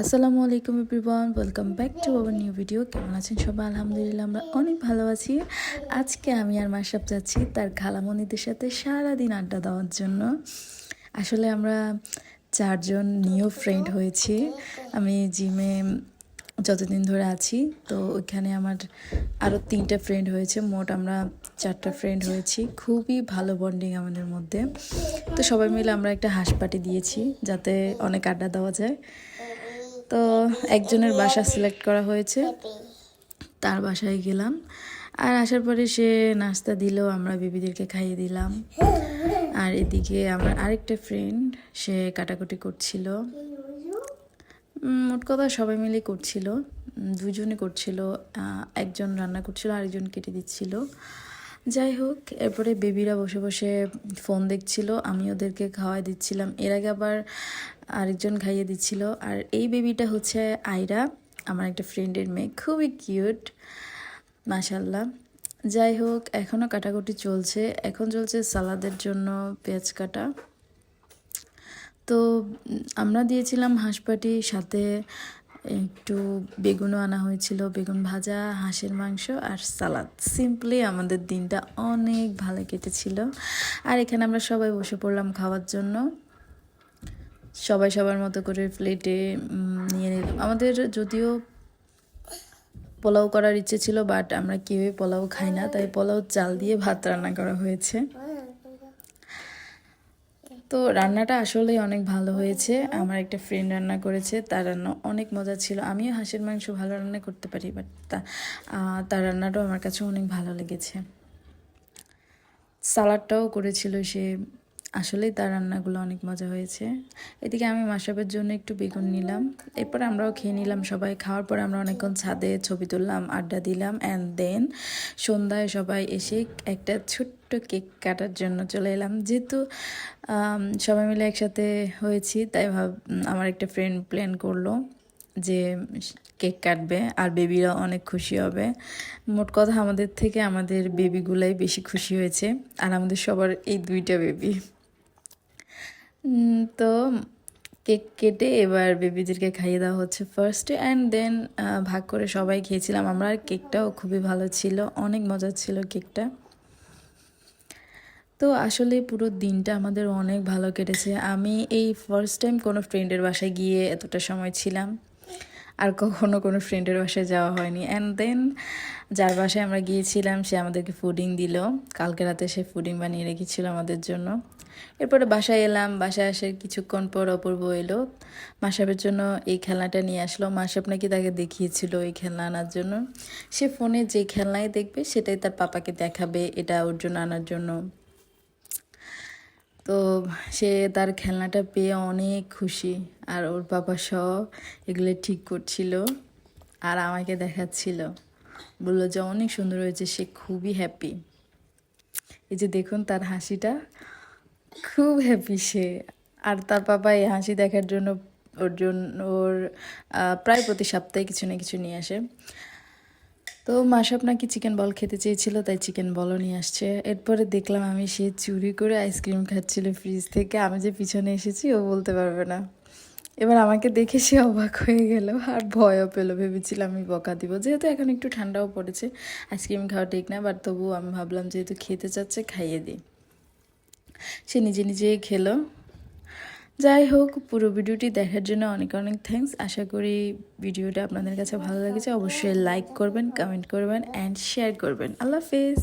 আসসালামু আলাইকুম everyone welcome back to our new video কেমন আছেন সবাই? আলহামদুলিল্লাহ, আমরা অনেক ভালো আছি। আজকে আমি আর মাসাব যাচ্ছি তার খালামণিদের সাথে সারাদিন আড্ডা দেওয়ার জন্য। আসলে আমরা চারজন নিউ ফ্রেন্ড হয়েছি। আমি জিমে যতদিন ধরে আছি, তো ওইখানে আমার আরও তিনটা ফ্রেন্ড হয়েছে। মোট আমরা চারটা ফ্রেন্ড হয়েছি। খুবই ভালো বন্ডিং আমাদের মধ্যে। তো সবাই মিলে আমরা একটা হাঁস পার্টি দিয়েছি, যাতে অনেক আড্ডা দেওয়া যায়। তো একজনের বাসা সিলেক্ট করা হয়েছে। তার বাসায় গেলাম। আর আসার পরে সে নাস্তা দিল, আমরা বেবিদেরকে খাইয়ে দিলাম। আর এদিকে আমার আরেকটা ফ্রেন্ড সে কাটাকুটি করছিল। মোট কথা সবাই মিলে করছিল। দুজনে করছিল একজন রান্না করছিল, আরেকজন কেটে দিচ্ছিল। যাই হোক, এরপরে বেবিরা বসে বসে ফোন দেখছিল, আমি ওদেরকে খাওয়াই দিচ্ছিলাম। এর আগে আবার আরেকজন খাইয়ে দিচ্ছিল। আর এই বেবিটা হচ্ছে আয়রা আমার একটা ফ্রেন্ডের মেয়ে। খুবই কিউট মাশাল্লাহ যাই হোক এখনও কাটাকুটি চলছে। এখন চলছে সালাদের জন্য পেঁয়াজ কাটা। তো, আমরা দিয়েছিলাম হাঁসপাটি, সাথে একটু বেগুনও আনা হয়েছিল। বেগুন ভাজা, হাঁসের মাংস আর সালাদ। সিম্পলি আমাদের দিনটা অনেক ভালো কেটেছিল। আর এখানে আমরা সবাই বসে পড়লাম খাওয়ার জন্য। সবাই সবার মতো করে প্লেটে নিয়ে নিলাম আমাদের যদিও পোলাও করার ইচ্ছে ছিল বাট আমরা কেউই পোলাও খাই না, তাই পোলাও চাল দিয়ে ভাত রান্না করা হয়েছে। তো রান্নাটা আসলেই অনেক ভালো হয়েছে। আমার একটা ফ্রেন্ড রান্না করেছে, তার রান্না অনেক মজা ছিল। আমিও হাঁসের মাংস ভালো রান্না করতে পারি বাট তা তার রান্নাটাও আমার কাছে অনেক ভালো লেগেছে। সালাডটাও করেছিল সে আসলেই তার রান্নাগুলো অনেক মজা হয়েছে। এদিকে আমি মাসাবের জন্য একটু বেগুন নিলাম। এরপর আমরাও খেয়ে নিলাম সবাই। খাওয়ার পর আমরা অনেকক্ষণ ছাদে ছবি তুললাম, আড্ডা দিলাম অ্যান্ড দেন সন্ধ্যায় সবাই এসে একটা ছোট্ট কেক কাটার জন্য চলে এলাম। যেহেতু সবাই মিলে একসাথে হয়েছি, তাই ভাব, আমার একটা ফ্রেন্ড প্ল্যান করল যে কেক কাটবে আর বেবিরা অনেক খুশি হবে। মোট কথা আমাদের থেকে আমাদের বেবিগুলাই বেশি খুশি হয়েছে। আর আমাদের সবার এই দুইটা বেবি তো কেক কেটে এবার বেবিদেরকে খাইয়ে দেওয়া হচ্ছে ফার্স্টে অ্যান্ড দেন ভাগ করে সবাই খেয়েছিলাম। আমরা আর কেকটাও খুবই ভালো ছিল, অনেক মজা ছিল কেকটা। তো আসলে পুরো দিনটা আমাদের অনেক ভালো কেটেছে। আমি এই ফার্স্ট টাইম কোনো ফ্রেন্ডের বাসায় গিয়ে এতটা সময় ছিলাম। আর কখনো কোনো ফ্রেন্ডের বাসায় যাওয়া হয়নি। অ্যান্ড দেন যার বাসায় আমরা গিয়েছিলাম, সে আমাদেরকে ফুডিং দিল। কালকে রাতে সে ফুডিং বানিয়ে রেখেছিল আমাদের জন্য। এরপরে বাসায় এলাম, বাসায় এসে কিছুক্ষণ পর অপূর্ব এলো। মাসাবের জন্য এই খেলনাটা নিয়ে আসলো। মাসাব নাকি তাকে দেখিয়েছিল এই খেলনা আনার জন্য। সে ফোনে যে খেলনাই দেখবে, সেটাই তার পাপাকে দেখাবে, এটা ওর জন্য আনার জন্য। তো সে তার খেলনাটা পেয়ে অনেক খুশি। আর ওর বাবা সহ এগুলো ঠিক করছিল আর আমাকে দেখাচ্ছিল। বলল, যে, অনেক সুন্দর হয়েছে, সে খুবই হ্যাপি এই যে দেখুন তার হাসিটা, খুব হ্যাপি সে। আর তার বাবা এই হাসি দেখার জন্য, ওর জন্য ওর প্রায় প্রতি সপ্তাহে কিছু না কিছু নিয়ে আসে। তো মাসাব নাকি চিকেন বল খেতে চেয়েছিল, তাই চিকেন বলও নিয়ে আসছে। এরপরে দেখলাম আমি সে চুরি করে আইসক্রিম খাচ্ছিল ফ্রিজ থেকে। আমি যে পিছনে এসেছি, ও বলতে পারবে না। এবার আমাকে দেখে সে অবাক হয়ে গেল। আর ভয়ও পেল, ভেবেছিলাম আমি বকা দিব। যেহেতু এখন একটু ঠান্ডাও পড়েছে আইসক্রিম খাওয়া ঠিক না বাট তবুও আমি ভাবলাম যেহেতু খেতে চাচ্ছে, খাইয়ে দিই। সে নিজে নিজেই খেলো। যাই হোক, পুরো ভিডিওটি দেখার জন্য অনেক অনেক থ্যাংকস আশা করি ভিডিওটা আপনাদের কাছে ভালো লেগেছে। অবশ্যই লাইক করবেন কমেন্ট করবেন অ্যান্ড শেয়ার করবেন। আল্লাহ হাফেজ।